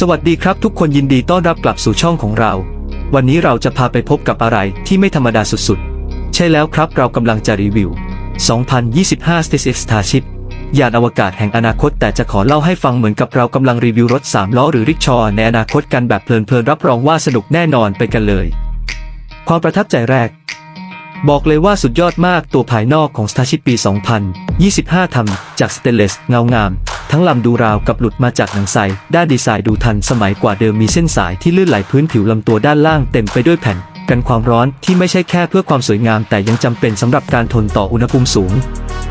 สวัสดีครับทุกคนยินดีต้อนรับกลับสู่ช่องของเรา วันนี้เราจะพาไปพบกับอะไรที่ไม่ธรรมดาสุดๆ ใช่แล้วครับเรากำลังจะรีวิว 2025 SpaceX Starship ยานอวกาศแห่งอนาคต แต่จะขอเล่าให้ฟังเหมือนกับเรากำลังรีวิวรถ 3 ล้อหรือริกชอในอนาคตกันแบบเพลินๆ รับรองว่าสนุกแน่นอนไปกันเลย ความประทับใจแรก บอกเลยว่าสุดยอดมากตัวภายนอกของ Starship ปี 2025 ทำจากสเตนเลสเงางาม ทั้งลำดูราวกับหลุดมาจากหนังใสด้านดีไซน์ดูทันสมัยกว่าเดิมมีเส้นสายที่ลื่นไหลพื้นผิวลำตัวด้านล่างเต็มไปด้วยแผ่น กันความร้อนที่ไม่ใช่แค่เพื่อความสวยงาม แต่ยังจำเป็นสำหรับการทนต่ออุณหภูมิสูง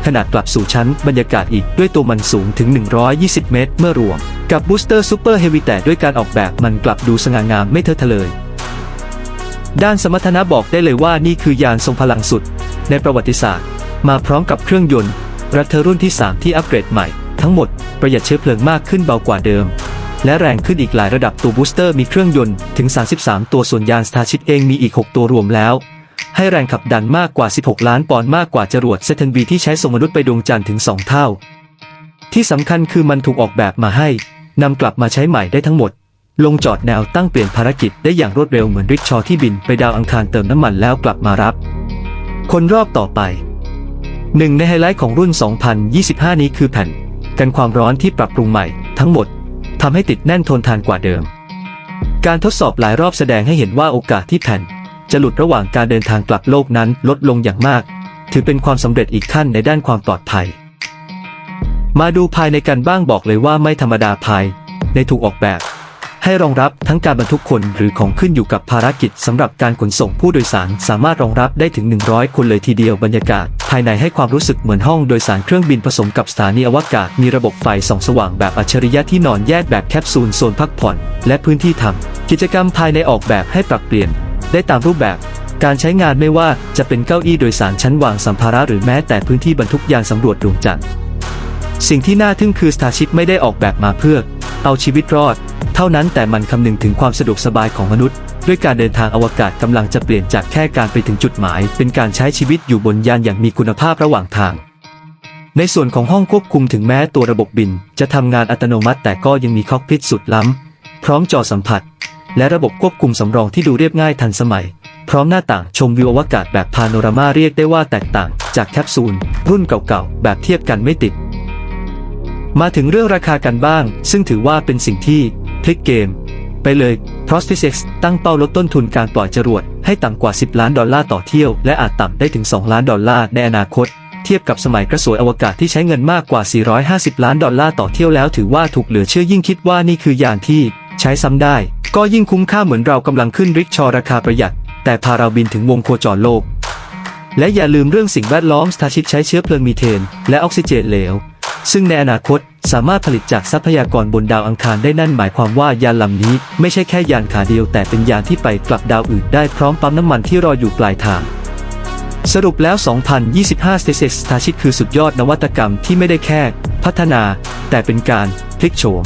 ขนาดกลับสู่ชั้นบรรยากาศอีกด้วยตัวมันสูงถึง 120 เมตร เมื่อรวม กับบูสเตอร์ซูเปอร์เฮฟวีแต่ด้วยการออกแบบมันกลับดูสง่างามไม่เทอะทะเลย ด้านสมรรถนะบอกได้เลยว่านี่คือยานทรงพลังสุด ในประวัติศาสตร์ มาพร้อมกับเครื่องยนต์รัตเทอร์รุ่นที่ 3 ที่อัปเกรดใหม่ ทั้งหมดประหยัดเชื้อเพลิงมากขึ้นเบากว่าเดิม และแรงขึ้นอีกหลายระดับตัวบูสเตอร์มีเครื่องยนต์ถึง 33 ตัวส่วนยาน Starship เองมีอีก 6 ตัวรวมแล้ว ให้แรงขับดันมากกว่า 16 ล้านปอนด์มากกว่าจรวดเซตันบีที่ใช้ส่งมนุษย์ไปดวงจันทร์ถึง 2 เท่า ที่สำคัญคือมันถูกออกแบบมาให้นำกลับมาใช้ใหม่ได้ทั้งหมด ลงจอดแนวตั้งเปลี่ยนภารกิจได้อย่างรวดเร็วเหมือนริกชอที่บินไปดาวอังคารเติมน้ำมันแล้วกลับมารับ คนรอบต่อไปหนึ่งในไฮไลท์ของรุ่น 2025 นี้คือแผ่น กันความร้อนที่ปรับปรุงใหม่ ทั้งหมดทำให้ติดแน่นทนทานกว่าเดิม การทดสอบหลายรอบแสดงให้เห็นว่าโอกาสที่แผ่น จะหลุดระหว่างการเดินทางกลับโลกนั้นลดลงอย่างมาก ถือเป็นความสำเร็จอีกขั้นในด้านความปลอดภัย มาดูภายในกันบ้างบอกเลยว่าไม่ธรรมดาภาย ในถูกออกแบบ ให้รองรับทั้งการบรรทุกคนหรือของขึ้นอยู่กับภารกิจสำหรับการขนส่งผู้โดยสารสามารถรองรับได้ถึง 100 คนเลยทีเดียวบรรยากาศ ภายในให้ความรู้สึกเหมือนห้องโดยสารเครื่องบินผสมกับสถานีอวกาศ มีระบบไฟส่องสว่างแบบอัจฉริยะที่นอนแยกแบบแคปซูลโซนพักผ่อน และพื้นที่ทำกิจกรรมภายในออกแบบให้ปรับเปลี่ยน ได้ตามรูปแบบการใช้งานไม่ว่าจะเป็นเก้าอี้โดยสารชั้นวางสัมภาระหรือแม้แต่พื้นที่บรรทุกยานสำรวจดวงจันทร์ สิ่งที่น่าทึ่งคือ Starship ไม่ได้ออกแบบมาเพื่อ เอาชีวิตรอด เท่านั้นแต่มันคำนึงถึงความสะดวกสบายของมนุษย์ ด้วยการเดินทางอวกาศกำลังจะเปลี่ยนจากแค่การไปถึงจุดหมาย เป็นการใช้ชีวิตอยู่บนยานอย่างมีคุณภาพระหว่างทาง ในส่วนของห้องควบคุมถึงแม้ตัวระบบบิน จะทำงานอัตโนมัติ แต่ก็ยังมีคอกพิทสุดล้ำ พร้อมจอสัมผัส และระบบควบคุมสำรองที่ดูเรียบง่ายทันสมัย พร้อมหน้าต่างชมวิวอวกาศแบบพาโนรามาเรียกได้ว่าแตกต่าง จากแคปซูลรุ่นเก่าๆแบบเทียบกันไม่ติด มาถึงเรื่องราคากันบ้าง ซึ่งถือว่าเป็นสิ่งที่พลิกเกม ไปเลยเพราะ SpaceX ตั้งเป้าลดต้นทุนการปล่อยจรวดให้ต่ำกว่า 10 ล้านดอลลาร์ต่อเที่ยว และอาจต่ำได้ถึง 2 ล้านดอลลาร์ในอนาคต เทียบกับสมัยกระสวยอวกาศที่ใช้เงินมากกว่า 450 ล้านดอลลาร์ต่อเที่ยวแล้วถือว่าถูกเหลือเชื่อยิ่งคิดว่านี่คือยานที่ใช้ซ้ำได้ ก็ยิ่งคุ้มค่าเหมือนเรากำลังขึ้นริกชอราคาประหยัด แต่พาเราบินถึงวงโคจรโลกและอย่าลืมเรื่องสิ่งแวดล้อม Starship ใช้เชื้อเพลิงมีเทน และออกซิเจนเหลว ซึ่งในอนาคตสามารถผลิตจากทรัพยากรบนดาวอังคารได้นั่นหมายความว่ายานลำนี้ ไม่ใช่แค่ยานขาเดียวแต่เป็นยานที่ไปกลับดาวอื่นได้พร้อมปั๊มน้ำมันที่รออยู่ปลายทาง สรุปแล้ว 2025 SpaceX Starship คือสุดยอดนวัตกรรมที่ไม่ได้แค่ พัฒนา แต่เป็นการพลิกโฉม